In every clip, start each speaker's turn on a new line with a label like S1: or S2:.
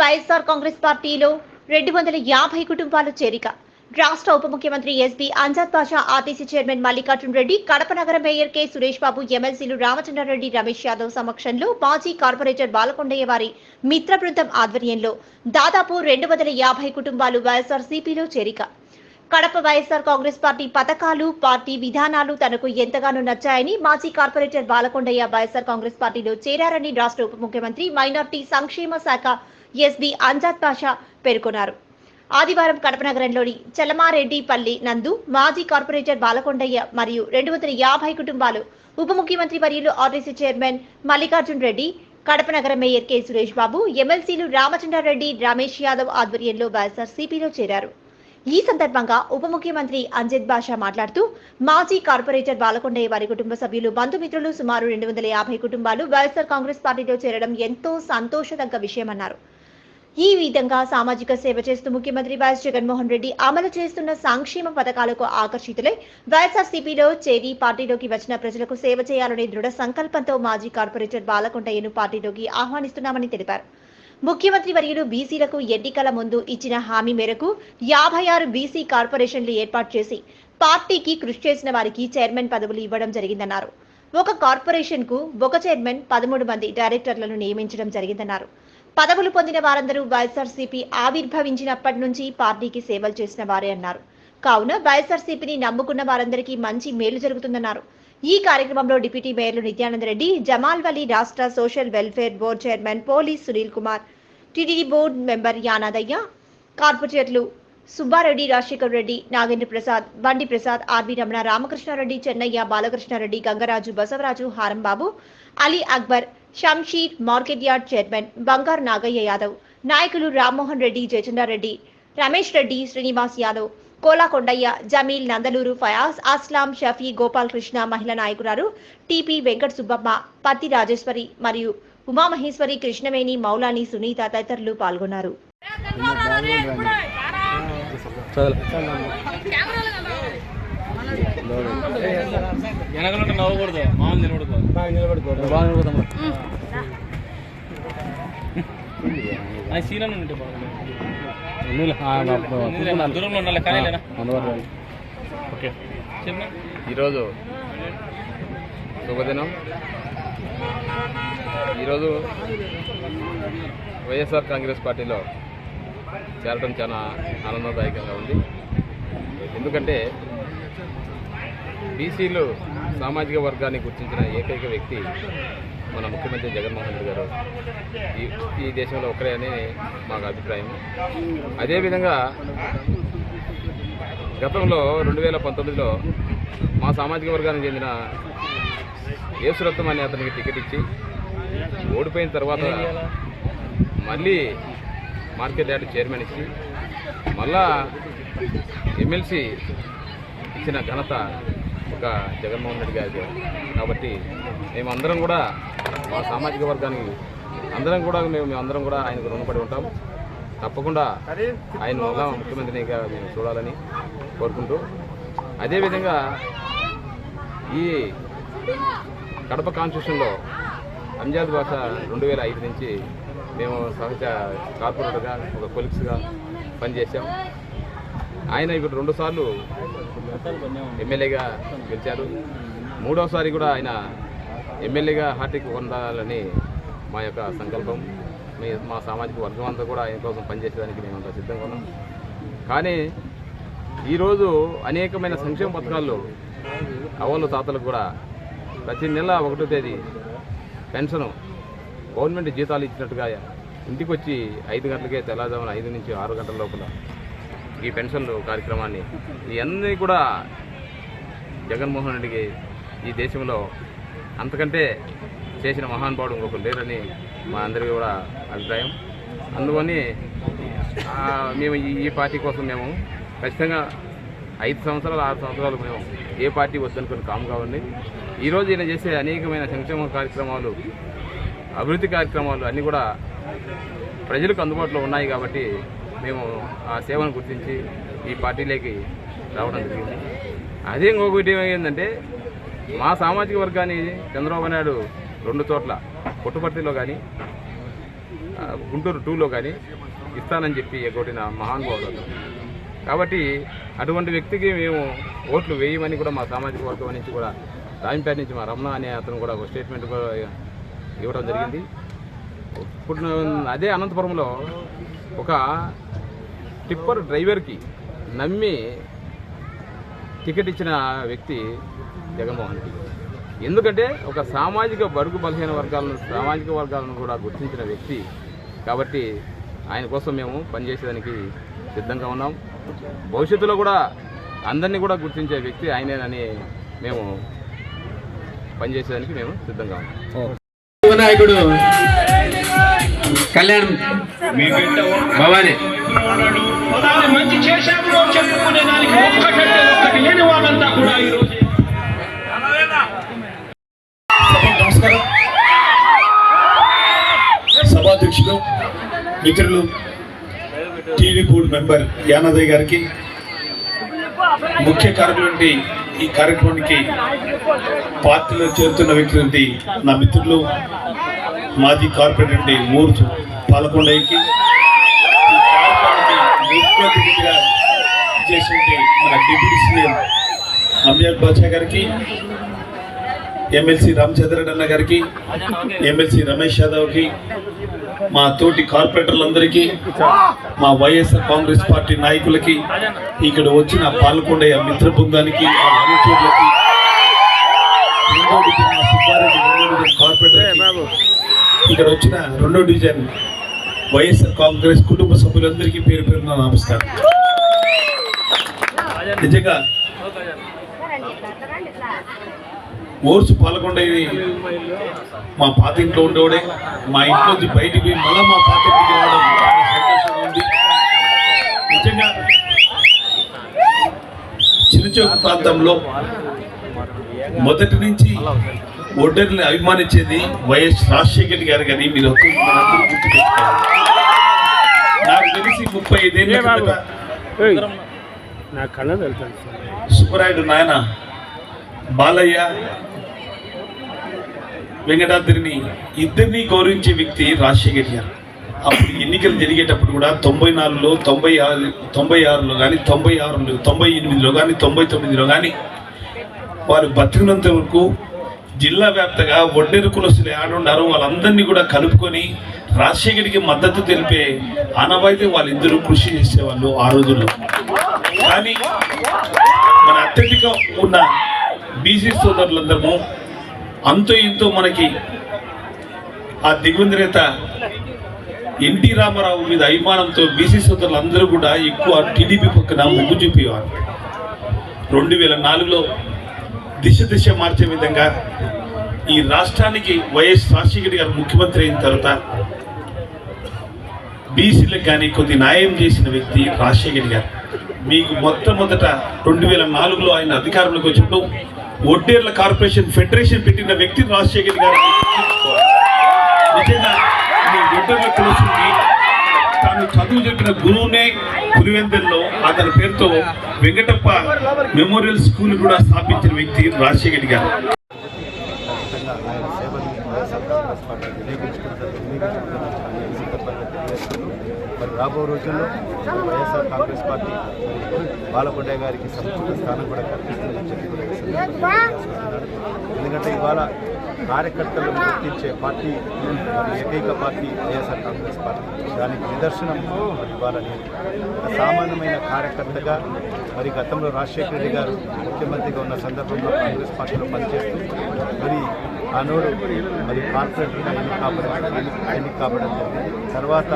S1: వైఎస్ఆర్ కాంగ్రెస్ పార్టీలో రెండు వందల యాభై కుటుంబాలు చేరిక. రాష్ట్ర ఉప ముఖ్యమంత్రి SB Amzath Basha RTC chairman Mallikarjun Reddy Kadapa నగర మేయర్ కె సురేష్ బాబు ఎమ్మెల్సీలు రామచంద్రారెడ్డి రమేష్ యాదవ్ సమక్షంలో మాజీ కార్పొరేటర్ బాలకొండయ్య వారి మిత్ర బృందం ఆధ్వర్యంలో దాదాపు రెండు వందల యాభై కుటుంబాలు వైఎస్ఆర్ సిపిలో చేరిక. కడప వైఎస్ఆర్ కాంగ్రెస్ పార్టీ పథకాలు పార్టీ విధానాలు తనకు ఎంతగానో నచ్చాయని మాజీ కార్పొరేటర్ బాలకొండయ్య వైఎస్ఆర్ కాంగ్రెస్ పార్టీలో చేరారని రాష్ట్ర ఉప ముఖ్యమంత్రి మైనార్టీ సంక్షేమ శాఖ ఎస్బి అంజాద్ పాషా పేర్కొన్నారు. ఆదివారం కడప నగరంలోని చలమారెడ్డిపల్లి నందు మాజీ కార్పొరేటర్ బాలకొండయ్య మరియు రెండు వందల యాభై కుటుంబాలు ఉప ముఖ్యమంత్రి వర్యులు ఆర్టీసీ చైర్మన్ మల్లికార్జున్ రెడ్డి కడప నగర మేయర్ కె సురేష్ బాబు ఎమ్మెల్సీలు రామచంద్రారెడ్డి రమేష్ యాదవ్ ఆధ్వర్యంలో వైఎస్ఆర్ సిపిలో చేరారు. ఈ సందర్భంగా ఉప ముఖ్యమంత్రి అంజిత్ బాషా మాట్లాడుతూ మాజీ కార్పొరేటర్ బాలకొండయ్య వారి కుటుంబ సభ్యులు బంధుమిత్రులు సుమారు రెండు వందల యాభై కుటుంబాలు వైఎస్ఆర్ కాంగ్రెస్ పార్టీలో చేరడం ఎంతో సంతోషదగ్గ విషయమన్నారు. ఈ విధంగా సామాజిక సేవ చేస్తూ ముఖ్యమంత్రి వైఎస్ జగన్మోహన్ రెడ్డి అమలు చేస్తున్న సంక్షేమ పథకాలకు ఆకర్షితులై వైఎస్ఆర్సీపీలో చేరి పార్టీలోకి వచ్చిన ప్రజలకు సేవ చేయాలనే దృఢ సంకల్పంతో మాజీ కార్పొరేటర్ బాలకొండయ్యను పార్టీలోకి ఆహ్వానిస్తున్నామని తెలిపారు. ముఖ్యమంత్రి వర్యులు బీసీలకు ఎన్నికల ముందు ఇచ్చిన హామీ మేరకు యాభై ఆరు బీసీ కార్పొరేషన్లు ఏర్పాటు చేసి పార్టీకి కృషి చేసిన వారికి చైర్మన్ పదవులు ఇవ్వడం జరిగిందన్నారు. ఒక కార్పొరేషన్కు ఒక చైర్మన్ పదమూడు మంది డైరెక్టర్లను నియమించడం జరిగిందన్నారు. పదవులు పొందిన వారందరూ వైఎస్ఆర్సీపీ ఆవిర్భవించినప్పటి నుంచి పార్టీకి సేవలు చేసిన వారే అన్నారు. కావున వైఎస్ఆర్సీపీని నమ్ముకున్న వారందరికీ మంచి మేలు జరుగుతుందన్నారు. ఈ కార్యక్రమంలో డిప్యూటీ మేయర్లు నిత్యానంద రెడ్డి జమాల్ వలి రాష్ట్ర social welfare board chairman police Sunil Kumar TDD board member Yanadaiah కార్పొరేటర్లు Subba Reddy Rajasekhar Reddy Nagendra Prasad Bandi Prasad RV Ramana Ramakrishna Reddy Chennaiah Balakrishna Reddy Gangaraju Basavaraju Harambabu Ali Akbar Shamsheer market yard chairman Bangaru Nagaiah Yadav నాయకులు రామ్మోహన్ రెడ్డి జయచంద్రారెడ్డి రమేష్ రెడ్డి శ్రీనివాస్ యాదవ్ కోలా కొండయ్య జమీల్ నందలూరు ఫయాజ్ అస్లాం షఫీ గోపాల్ కృష్ణ మహిళా నాయకురాలు TP Venkata Subbamma పత్తి రాజేశ్వరి మరియు ఉమామహేశ్వరి కృష్ణవేణి మౌలాని సునీత తదితరులు పాల్గొన్నారు.
S2: వెనకలుంటే నవ్వకూడదు. మామూలు నిలబడకూడదు
S3: బాగా నిలబడుకోవడం
S2: బాగా నిలబడతాం అది సీనం ఉంటే బాగుంది దూరంలో ఉండాలి కానీ లేనా ఓకే.
S3: ఈరోజు శుభదినం. ఈరోజు వైఎస్ఆర్ కాంగ్రెస్ పార్టీలో చేరడం చాలా ఆనందదాయకంగా ఉంది. ఎందుకంటే బీసీలు సామాజిక వర్గాన్ని గుర్తించిన ఏకైక వ్యక్తి మన ముఖ్యమంత్రి జగన్మోహన్ రెడ్డి గారు. ఈ ఈ దేశంలో ఒకరే అని మాకు అభిప్రాయం. అదేవిధంగా గతంలో రెండు వేల పంతొమ్మిదిలో మా సామాజిక వర్గానికి చెందిన యేసురత్నం అనే అతనికి టికెట్ ఇచ్చి ఓడిపోయిన తర్వాత మళ్ళీ మార్కెట్ యార్డ్ చైర్మన్ ఇచ్చి మళ్ళా ఎమ్మెల్సీ ఇచ్చిన ఘనత ఒక జగన్మోహన్ రెడ్డి గారికి కాబట్టి మేమందరం కూడా మా సామాజిక వర్గానికి అందరం కూడా మేము మేమందరం కూడా ఆయనకు రుణపడి ఉంటాం. తప్పకుండా ఆయన ముఖ్యమంత్రినిగా మేము చూడాలని కోరుకుంటూ. అదేవిధంగా ఈ కడప కాన్స్టిట్యూషన్లో అంజాద్ భాష రెండు వేల ఐదు నుంచి మేము సహజ కార్పొరేటర్గా ఒక కొలిక్స్గా పనిచేసాం ఆయన ఇప్పుడు రెండుసార్లు ఎమ్మెల్యేగా గెలిచారు. మూడోసారి కూడా ఆయన ఎమ్మెల్యేగా హార్టిక్ పొందాలని మా యొక్క సంకల్పం. మీ మా సామాజిక వర్గం అంతా కూడా ఆయన కోసం పనిచేసేదానికి మేమంతా సిద్ధంగా ఉన్నాం కానీ ఈరోజు అనేకమైన సంక్షేమ పథకాలు అవ్వలు తాతలకు కూడా ప్రతి నెల ఒకటో తేదీ పెన్షన్ గవర్నమెంట్ జీతాలు ఇచ్చినట్టుగా ఇంటికి వచ్చి ఐదు గంటలకే తెల్లవారుజామున ఐదు నుంచి ఆరు గంటల లోపల ఈ పెన్షన్లు కార్యక్రమాన్ని. ఇవన్నీ కూడా జగన్మోహన్ రెడ్డికి ఈ దేశంలో అంతకంటే చేసిన మహానుభావుడు ఇంకొకరు లేరని మా అందరికీ కూడా అభిప్రాయం. అందుకని మేము ఈ ఈ పార్టీ కోసం మేము ఖచ్చితంగా ఐదు సంవత్సరాలు ఆరు సంవత్సరాలు మేము ఏ పార్టీ వద్దనుకుని కాము కావండి ఈరోజు ఈయన చేసే అనేకమైన సంక్షేమ కార్యక్రమాలు అభివృద్ధి కార్యక్రమాలు అన్నీ కూడా ప్రజలకు అందుబాటులో ఉన్నాయి కాబట్టి మేము ఆ సేవను గుర్తించి ఈ పార్టీలోకి రావడం జరిగింది. అదే ఇంకొకటి ఏమైందంటే మా సామాజిక వర్గాన్ని చంద్రబాబు నాయుడు రెండు చోట్ల పుట్టుపర్తిలో కానీ గుంటూరు టూలో కానీ ఇస్తానని చెప్పి ఎగ్గొట్టిన మహానుభావుడు కాబట్టి అటువంటి వ్యక్తికి మేము ఓట్లు వేయమని కూడా మా సామాజిక వర్గం నుంచి కూడా రాయంపేట నుంచి మా రమణ అనే అతను కూడా ఒక స్టేట్మెంట్ కూడా ఇవ్వడం జరిగింది. ఇప్పుడు అదే అనంతపురంలో ఒక టిప్పర్ డ్రైవర్కి నమ్మి టికెట్ ఇచ్చిన వ్యక్తి జగన్మోహన్ రెడ్డి. ఎందుకంటే ఒక సామాజిక బడుగు బలహీన వర్గాలను సామాజిక వర్గాలను కూడా గుర్తించిన వ్యక్తి. కాబట్టి ఆయన కోసం మేము పనిచేసేదానికి సిద్ధంగా ఉన్నాం. భవిష్యత్తులో కూడా అందరినీ కూడా గుర్తించే వ్యక్తి ఆయనేనని మేము పనిచేసేదానికి మేము సిద్ధంగా ఉన్నాం.
S4: నాయకుడు కళ్యాణ్. భవానీ.
S5: దాన్ని మంచి చేశాము అని చెప్పుకునే దానికి ఒక్కటంటే ఒక్కటి లేని వాళ్ళంతా కూడా ఈ రోజు.
S6: నమస్కారం. సభాధ్యక్షులు మిత్రులు టీవీ బోర్డు మెంబర్ యానాదయ్య గారికి ముఖ్య కార్యక్రమం ఈ కార్యక్రమానికి పార్టీలో చేరుతున్న వ్యక్తి నా మిత్రులు మాజీ కార్పొరేటర్ మూర్చు పాలకొండకి ఈ మన డిప్యూటీ సీఎం అమియాద్ బాచా గారికి ఎమ్మెల్సీ రామచంద్రరెడ్డి అన్న గారికి ఎమ్మెల్సీ రమేష్ యాదవ్కి మా తోటి కార్పొరేటర్లందరికీ మా వైఎస్ఆర్ కాంగ్రెస్ పార్టీ నాయకులకి ఇక్కడ వచ్చిన పాల్గొండే మిత్ర బృందానికి మా అనుచరులకి ఇక్కడ వచ్చిన రెండో డివిజన్ వైఎస్ఆర్ కాంగ్రెస్ కుటుంబ సభ్యులందరికీ పేరు పేరున నమస్కారం. నిజంగా ఓర్చు పాల్గొండేది మా పాత ఇంట్లో ఉండేవాడే. మా ఇంట్లో బయటికి పోయి మళ్ళీ మా పాత ఇంటికి రావడం సంతోషంగా ఉంది. నిజంగా చిన్నచోక ప్రాంతంలో మొదటి నుంచి ఒడ్డర్ని అభిమానించేది వైఎస్ రాజశేఖర్ గారు కానీ మీరు నాకు తెలిసి ముప్పై ఐదేళ్ళ సుబ్బరాయుడు నాయన బాలయ్య వెంకటాద్రిని ఇద్దరిని గౌరవించే వ్యక్తి రాజశేఖర్ గారు. అప్పుడు ఎన్నికలు జరిగేటప్పుడు కూడా తొంభై నాలుగులో తొంభై ఆరు తొంభై ఆరులో కానీ తొంభై ఆరులో తొంభై ఎనిమిదిలో కానీ తొంభై తొమ్మిదిలో కానీ వారు బతికినంత వరకు జిల్లా వ్యాప్తంగా ఒడ్డెరు కులసులు ఆడున్నారు వాళ్ళందరినీ కూడా కలుపుకొని రాజశేఖరికి మద్దతు తెలిపే ఆనవాయితీ వాళ్ళిద్దరూ కృషి చేసేవాళ్ళు ఆ రోజుల్లో. కానీ మన అత్యధిక ఉన్న బీసీ సోదరులందరము అంతో ఇంతో మనకి ఆ దిగ్వింద్రేత ఎన్టీ రామారావు మీద అభిమానంతో బీసీ సోదరులు అందరూ కూడా ఎక్కువ టీడీపీ పక్కన ముగ్గు చూపేవారు. రెండు వేల నాలుగులో దిశ దిశ మార్చే విధంగా ఈ రాష్ట్రానికి వైఎస్ రాజశేఖర్ గారు ముఖ్యమంత్రి అయిన తర్వాత బీసీలకు కానీ కొద్ది న్యాయం చేసిన వ్యక్తి రాజశేఖర్ గారు. మీకు మొట్టమొదట రెండు వేల నాలుగులో ఆయన అధికారంలోకి వచ్చినప్పుడు ఒడ్డేర్ల కార్పొరేషన్ ఫెడరేషన్ పెట్టిన వ్యక్తి రాజశేఖర్ గారు. చదువు చెప్పిన గురువునే పులివెందుల్లో అతని పేరుతో వెంకటప్ప మెమోరియల్ స్కూల్ కూడా స్థాపించిన వ్యక్తి రాజశేఖర్ గారు.
S7: మరి రాబో రోజుల్లో వైఎస్ఆర్ కాంగ్రెస్ పార్టీ బాలకొండ గారికి సంపూర్ణ స్థానం కూడా కల్పిస్తుందని చెప్పి ఎందుకంటే ఇవాళ కార్యకర్తలను గుర్తించే పార్టీ ఏకైక పార్టీ వైఎస్ఆర్ కాంగ్రెస్ పార్టీ. దానికి నిదర్శనం మరి ఇవాళ సామాన్యమైన కార్యకర్తగా మరి గతంలో రాజశేఖర రెడ్డి గారు ముఖ్యమంత్రిగా ఉన్న సందర్భంలో కాంగ్రెస్ పార్టీలో పనిచేస్తూ మరి ఆనోడు మరి కార్పొరేటర్గా ఎన్నిక కావడం ఎన్నిక జరిగింది. తర్వాత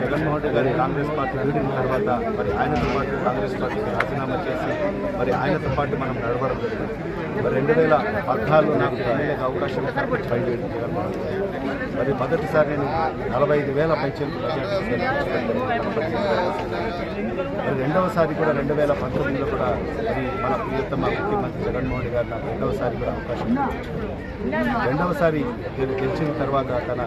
S7: జగన్మోహన్ రెడ్డి గారి కాంగ్రెస్ పార్టీ వీడిన తర్వాత మరి ఆయనతో పాటు కాంగ్రెస్ పార్టీకి రాజీనామా చేసి మరి ఆయనతో పాటు మనం నడవడం జరిగింది. మరి రెండు వేల పద్నాలుగులో నాకు ఎమ్మెల్యేగా అవకాశం కాబట్టి బయలుదేరి జగన్మోహన్ రెడ్డి మరి మొదటిసారి నేను నలభై ఐదు వేల పైచలు మరి రెండవసారి కూడా రెండు వేల పంతొమ్మిదిలో కూడా మరి మన ప్రియతమ ముఖ్యమంత్రి జగన్మోహన్ రెడ్డి గారు నాకు రెండవసారి కూడా అవకాశం రెండవసారి నేను గెలిచిన తర్వాత తన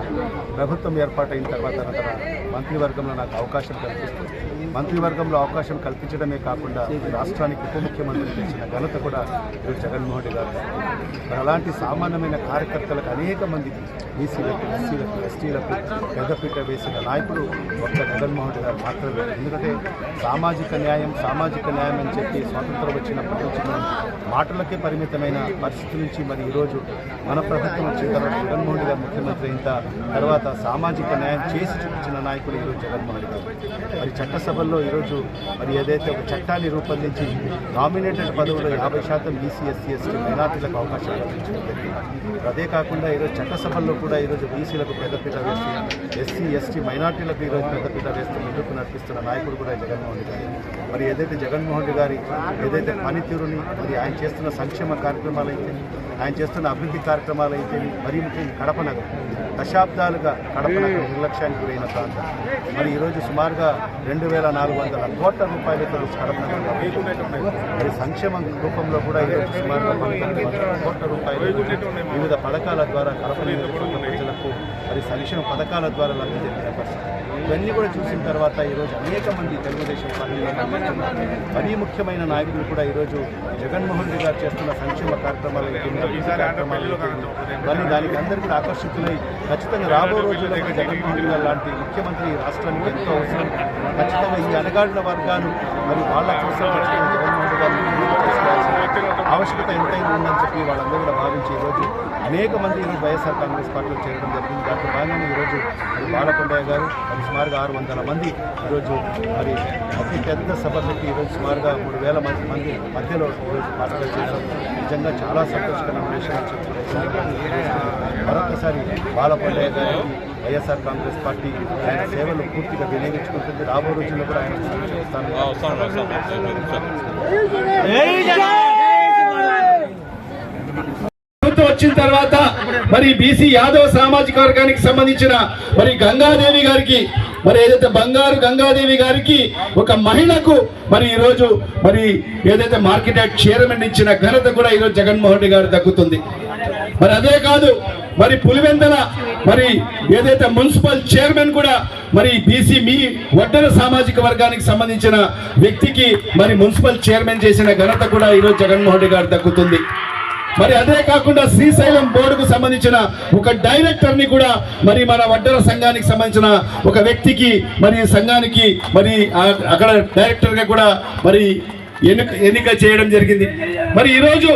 S7: ప్రభుత్వం ఏర్పాటైన తర్వాత తన మంత్రివర్గంలో నాకు అవకాశం కల్పిస్తుంది. మంత్రివర్గంలో అవకాశం కల్పించడమే కాకుండా రాష్ట్రానికి ఉప ముఖ్యమంత్రి తెచ్చిన ఘనత కూడా ఈరోజు జగన్మోహన్ రెడ్డి గారు. మరి అలాంటి సామాన్యమైన కార్యకర్తలకు అనేక మందికి బీసీలకు ఎస్సీలకు ఎస్టీలకు పెద్దపీట వేసిన నాయకుడు ఒక్క జగన్మోహన్ రెడ్డి గారు మాత్రమే. ఎందుకంటే సామాజిక న్యాయం సామాజిక న్యాయం అని చెప్పి స్వాతంత్రం వచ్చినప్పటి నుంచి మాటలకే పరిమితమైన పరిస్థితి నుంచి మరి ఈరోజు మన ప్రభుత్వం వచ్చిన తర్వాత జగన్మోహన్ రెడ్డి గారు ముఖ్యమంత్రి అయిన తర్వాత సామాజిక న్యాయం చేసి చూపించిన నాయకుడు ఈరోజు జగన్మోహన్ రెడ్డి గారు. మరి చట్టసభల్లో ఈరోజు మరి ఏదైతే ఒక చట్టాన్ని రూపొందించి నామినేటెడ్ పదవులు యాభై శాతం బీసీ ఎస్సీ ఎస్టీ మైనార్టీలకు అవకాశాలు కల్పించడం అదే కాకుండా ఈరోజు చట్టసభల్లో కూడా ఈరోజు బీసీలకు పెద్దపీట వేస్తూ ఎస్సీ ఎస్టీ మైనార్టీలకు ఈరోజు పెద్దపీట వేస్తూ ముందుకు నడిపిస్తున్న నాయకుడు కూడా జగన్మోహన్ రెడ్డి గారు. మరి ఏదైతే జగన్మోహన్ రెడ్డి గారి ఏదైతే పనితీరుని మరి ఆయన చేస్తున్న సంక్షేమ కార్యక్రమాలు అయితే ఆయన చేస్తున్న అభివృద్ధి కార్యక్రమాలు అయితే మరీ ముఖ్యంగా కడప నగరం దశాబ్దాలుగా కడప నగరం నిర్లక్ష్యానికి గురైన ప్రాంతం. మరి ఈరోజు సుమారుగా రెండు వేల నాలుగు వందల కోట్ల రూపాయలతో కడప నగరం సంక్షేమం సంక్షేమ రూపంలో కూడా ఈరోజు సుమారుగా కోట్ల రూపాయలు వివిధ పథకాల ద్వారా కడప నియోజకవర్గ ప్రజలకు మరి సంక్షేమ పథకాల ద్వారా లబ్ధి జరిగిన పరిస్థితి. ఇవన్నీ కూడా చూసిన తర్వాత ఈరోజు అనేక మంది తెలుగుదేశం పార్టీలో పనిచేస్తున్న మరీ ముఖ్యమైన నాయకులు కూడా ఈరోజు జగన్మోహన్ రెడ్డి గారు చేస్తున్న సంక్షేమ కార్యక్రమాలు కార్యక్రమాలు మరి దానికి అందరికీ కూడా ఆకర్షితులై ఖచ్చితంగా రాబో రోజుల్లో జగన్మోహన్ రెడ్డి గారు లాంటి ముఖ్యమంత్రి రాష్ట్రానికి ఎంతో అవసరం. ఖచ్చితంగా ఈ అణగాడిన వర్గాలు మరి వాళ్ళ కోసం జగన్మోహన్ రెడ్డి తీసుకురావాల్సిన ఆవశ్యకత ఎంతైనా ఉందని చెప్పి వాళ్ళందరూ కూడా భావించి ఈరోజు అనేక మంది ఈరోజు వైఎస్ఆర్ కాంగ్రెస్ పార్టీలో చేరడం జరిగింది. దాంట్లో భాగంగానే ఈరోజు మరి బాలకొండయ్య గారు మరి సుమారుగా ఆరు వందల మంది ఈరోజు మరి అతి పెద్ద సభ పెట్టి ఈరోజు సుమారుగా మూడు వేల మంది మంది మధ్యలో ఈరోజు పార్టీలో చేయడం నిజంగా చాలా సంతోషకరమైన విషయం మరొకసారి బాలకొండయ్య గారికి వైఎస్ఆర్ కాంగ్రెస్ పార్టీ ఆయన సేవలు పూర్తిగా వినియోగించుకుంటుంది. రాబో రోజుల్లో కూడా ఆయన సంక్షేమ
S6: ప్రభుత్వం వచ్చిన తర్వాత మరి బీసీ యాదవ సామాజిక వర్గానికి సంబంధించిన మరి గంగాదేవి గారికి మరి ఏదైతే బంగారు గంగాదేవి గారికి ఒక మహిళకు మరి ఈరోజు మరి ఏదైతే మార్కెట్ యాక్ట్ చైర్మన్ ఇచ్చిన ఘనత కూడా ఈరోజు జగన్మోహన్ రెడ్డి గారు దక్కుతుంది. మరి అదే కాదు మరి పులివెందల మరి ఏదైతే మున్సిపల్ చైర్మన్ కూడా మరి బీసీ మీ వడ్డర సామాజిక వర్గానికి సంబంధించిన వ్యక్తికి మరి మున్సిపల్ చైర్మన్ చేసిన ఘనత కూడా ఈరోజు జగన్మోహన్ రెడ్డి గారు దక్కుతుంది. మరి అదే కాకుండా శ్రీశైలం బోర్డుకు సంబంధించిన ఒక డైరెక్టర్ని కూడా మరి మన వడ్డర సంఘానికి సంబంధించిన ఒక వ్యక్తికి మరి సంఘానికి మరి అక్కడ డైరెక్టర్గా కూడా మరి ఎన్నిక ఎన్నిక చేయడం జరిగింది. మరి ఈరోజు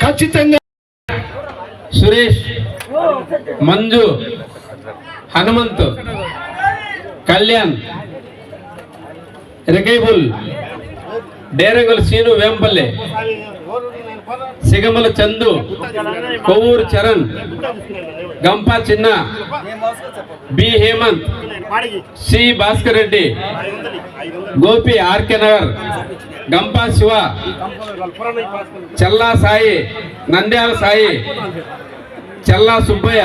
S6: ఖచ్చితంగా
S8: Suresh Manju Hanumanth Kalyan రికైబుల్ Derangula Seenu Vempalle Sigamala Chandu Kovvur Charan Gampa Chinna B Hemanth C Bhaskar Reddy Gopi RK Nagar Gampa Siva Challa Sai Nandyala Sai Challa Subbaiah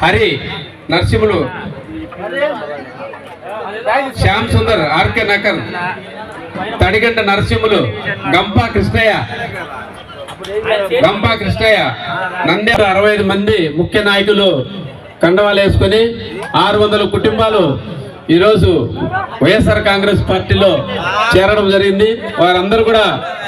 S8: Hari Narasimhulu Shyam Sundar RK Nagar Tadiganta Narasimhulu Gampa Krishnaiah. Gampa Krishnaiah. Nandyala అరవై ఐదు మంది ముఖ్య నాయకులు కండవాలు వేసుకొని ఆరు వందల కుటుంబాలు ఈరోజు వైఎస్ఆర్ కాంగ్రెస్ పార్టీలో చేరడం జరిగింది. వారందరూ కూడా